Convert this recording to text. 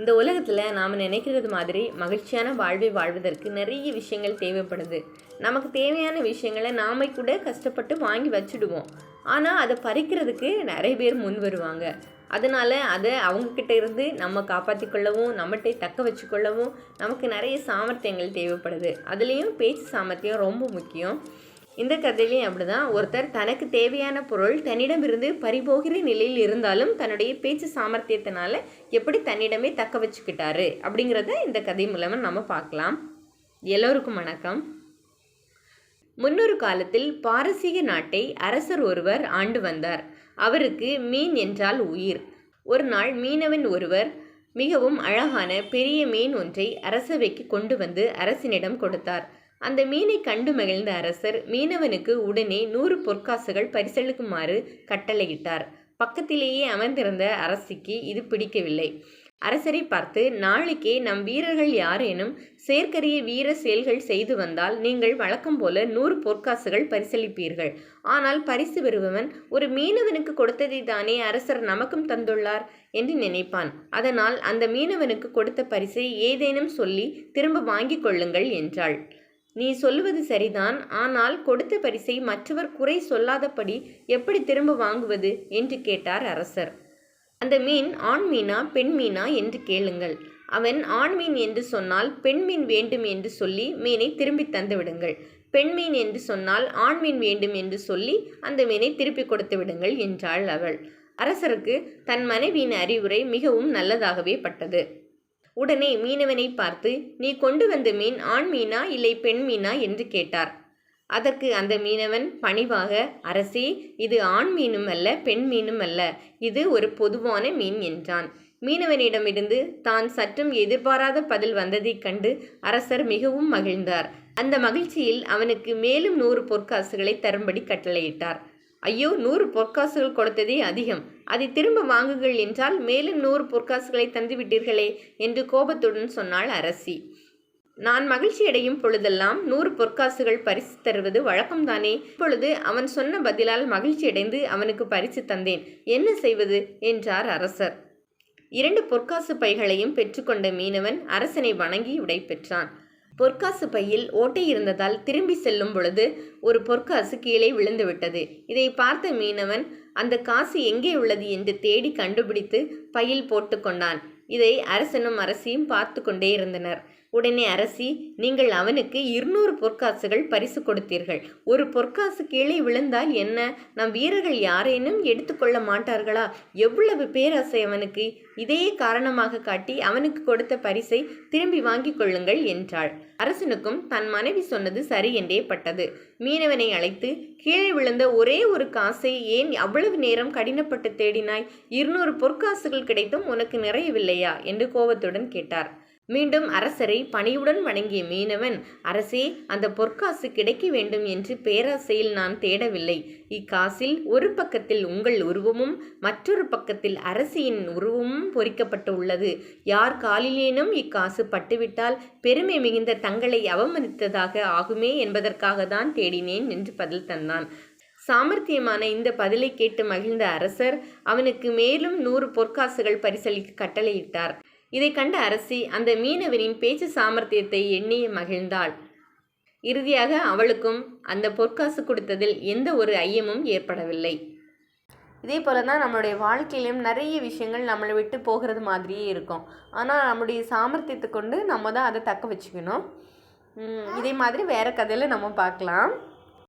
இந்த உலகத்தில் நாம் நினைக்கிறது மாதிரி மகிழ்ச்சியான வாழ்வை வாழ்வதற்கு நிறைய விஷயங்கள் தேவைப்படுது. நமக்கு தேவையான விஷயங்களை நாமே கூட கஷ்டப்பட்டு வாங்கி வச்சுடுவோம். ஆனால் அதை பறிக்கிறதுக்கு நிறைய பேர் முன் வருவாங்க. அதனால் அதை அவங்கக்கிட்ட இருந்து நம்ம காப்பாற்றி கொள்ளவும் நம்மகிட்ட தக்க வச்சுக்கொள்ளவும் நமக்கு நிறைய சாமர்த்தியங்கள் தேவைப்படுது. அதுலேயும் பேச்சு சாமர்த்தியம் ரொம்ப முக்கியம். இந்த கதையிலையும் அப்படிதான். ஒருத்தர் தனக்கு தேவையான பொருள் தன்னிடமிருந்து பறிபோகிற நிலையில் இருந்தாலும் தன்னுடைய பேச்சு சாமர்த்தியத்தினால எப்படி தன்னிடமே தக்க வச்சுக்கிட்டாரு அப்படிங்கிறத இந்த கதை மூலமாக நம்ம பார்க்கலாம். எல்லோருக்கும் வணக்கம். முன்னொரு காலத்தில் பாரசீக நாட்டை அரசர் ஒருவர் ஆண்டு வந்தார். அவருக்கு மீன் என்றால் உயிர். ஒரு நாள் மீனவன் ஒருவர் மிகவும் அழகான பெரிய மீன் ஒன்றை அரசவைக்கு கொண்டு வந்து அரசனிடம் கொடுத்தார். அந்த மீனை கண்டு மகிழ்ந்த அரசர் மீனவனுக்கு உடனே நூறு பொற்காசுகள் பரிசளிக்குமாறு கட்டளையிட்டார். பக்கத்திலேயே அமர்ந்திருந்த அரசிக்கு இது பிடிக்கவில்லை. அரசரை பார்த்து நாளைக்கே நம் வீரர்கள் யாரேனும் செயற்கரிய வீர செயல்கள் செய்து வந்தால் நீங்கள் வழக்கம் போல நூறு பொற்காசுகள் பரிசளிப்பீர்கள். ஆனால் பரிசு பெறுபவன் ஒரு மீனவனுக்கு கொடுத்ததை தானே அரசர் நமக்கும் தந்துள்ளார் என்று நினைப்பான். அதனால் அந்த மீனவனுக்கு கொடுத்த பரிசை ஏதேனும் சொல்லி திரும்ப வாங்கிக் கொள்ளுங்கள் என்றாள். நீ சொல்லுவது சரிதான் ஆனால் கொடுத்த பரிசை மற்றவர் குறை சொல்லாதபடி எப்படி திரும்ப வாங்குவது? என்று கேட்டார் அரசர். அந்த மீன் ஆண் மீனா பெண் மீனா என்று கேளுங்கள். அவன் ஆண் மீன் என்று சொன்னால் பெண் மீன் வேண்டும் என்று சொல்லி மீனை திரும்பி தந்து விடுங்கள். பெண் மீன் என்று சொன்னால் ஆண் மீன் வேண்டும் என்று சொல்லி அந்த மீனை திருப்பி கொடுத்து விடுங்கள் என்றாள் அவள். அரசருக்கு தன் மனைவியின் அறிவுரை மிகவும் நல்லதாகவே பட்டது. உடனே மீனவனை பார்த்து நீ கொண்டு வந்த மீன் ஆண் மீனா இல்லை பெண் மீனா? என்று கேட்டார். அதற்கு அந்த மீனவன் பணிவாக அரசே இது ஆண் மீனும் அல்ல பெண் மீனும் அல்ல இது ஒரு பொதுவான மீன் என்றான். மீனவனிடமிருந்து தான் சற்றும் எதிர்பாராத பதில் வந்ததைக் கண்டு அரசர் மிகவும் மகிழ்ந்தார். அந்த மகிழ்ச்சியில் அவனுக்கு மேலும் நூறு பொற்காசுகளை தரும்படி கட்டளையிட்டார். ஐயோ நூறு பொற்காசுகள் கொடுத்ததே அதிகம். அதை திரும்ப வாங்குங்கள் என்றால் மேலும் நூறு பொற்காசுகளை தந்துவிட்டீர்களே என்று கோபத்துடன் சொன்னாள் அரசி. நான் மகிழ்ச்சி அடையும் பொழுதெல்லாம் நூறு பொற்காசுகள் பரிசு தருவது வழக்கம்தானே? இப்பொழுது அவன் சொன்ன பதிலால் மகிழ்ச்சி அடைந்து அவனுக்கு பரிசு தந்தேன். என்ன செய்வது? என்றார் அரசர். இரண்டு பொற்காசு பைகளையும் பெற்றுக்கொண்ட மீனவன் அரசனை வணங்கி விடை பெற்றான். பொற்காசு பையில் ஓட்டை இருந்ததால் திரும்பி செல்லும் பொழுது ஒரு பொற்காசு கீழே விழுந்துவிட்டது இதை பார்த்த மீனவன் அந்த காசு எங்கே உள்ளது என்று தேடி கண்டுபிடித்து பையில் போட்டுக்கொண்டான் இதை அரசனும் அரசியும் பார்த்து கொண்டே இருந்தனர். உடனே அரசி நீங்கள் அவனுக்கு இருநூறு பொற்காசுகள் பரிசு கொடுத்தீர்கள். ஒரு பொற்காசு கீழே விழுந்தால் என்ன? நம் வீரர்கள் யாரேனும் எடுத்துக்கொள்ள மாட்டார்களா? எவ்வளவு பேராசை அவனுக்கு. இதையே காரணமாக காட்டி அவனுக்கு கொடுத்த பரிசை திரும்பி வாங்கிக் கொள்ளுங்கள் என்றாள். அரசனுக்கும் தன் மனைவி சொன்னது சரி என்றே பட்டது. மீனவனை அழைத்து கீழே விழுந்த ஒரே ஒரு காசை ஏன் அவ்வளவு நேரம் கடினப்பட்டு தேடினாய்? இருநூறு பொற்காசுகள் கிடைத்தும் உனக்கு நிறையவில்லையா? என்று கோபத்துடன் கேட்டார். மீண்டும் அரசரை பணியுடன் வணங்கிய மீனவன் அரசே அந்த பொற்காசு கிடைக்க வேண்டும் என்று பேராசையில் நான் தேடவில்லை. இக்காசில் ஒரு பக்கத்தில் உங்கள் உருவமும் மற்றொரு பக்கத்தில் அரசியின் உருவமும் பொறிக்கப்பட்டு உள்ளது யார் காலிலேனும் இக்காசு பட்டுவிட்டால் பெருமை மிகுந்த தங்களை அவமதித்ததாக ஆகுமே என்பதற்காக தான் தேடினேன் என்று பதில் தந்தான். சாமர்த்தியமான இந்த பதிலை கேட்டு மகிழ்ந்த அரசர் அவனுக்கு மேலும் நூறு பொற்காசுகள் பரிசளிக்க கட்டளையிட்டார். இதை கண்ட அரசி அந்த மீனவனின் பேச்சு சாமர்த்தியத்தை எண்ணி மகிழ்ந்தாள். இறுதியாக அவளுக்கும் அந்த பொற்காசு கொடுத்ததில் எந்த ஒரு ஐயமும் ஏற்படவில்லை. இதே போல தான் நம்மளுடைய வாழ்க்கையிலும் நிறைய விஷயங்கள் நம்மளை விட்டு போகிறது மாதிரியே இருக்கும். ஆனால் நம்முடைய சாமர்த்தியத்தை கொண்டு நம்ம தான் அதை தக்க வச்சுக்கணும். இதே மாதிரி வேறு கதையில் நம்ம பார்க்கலாம்.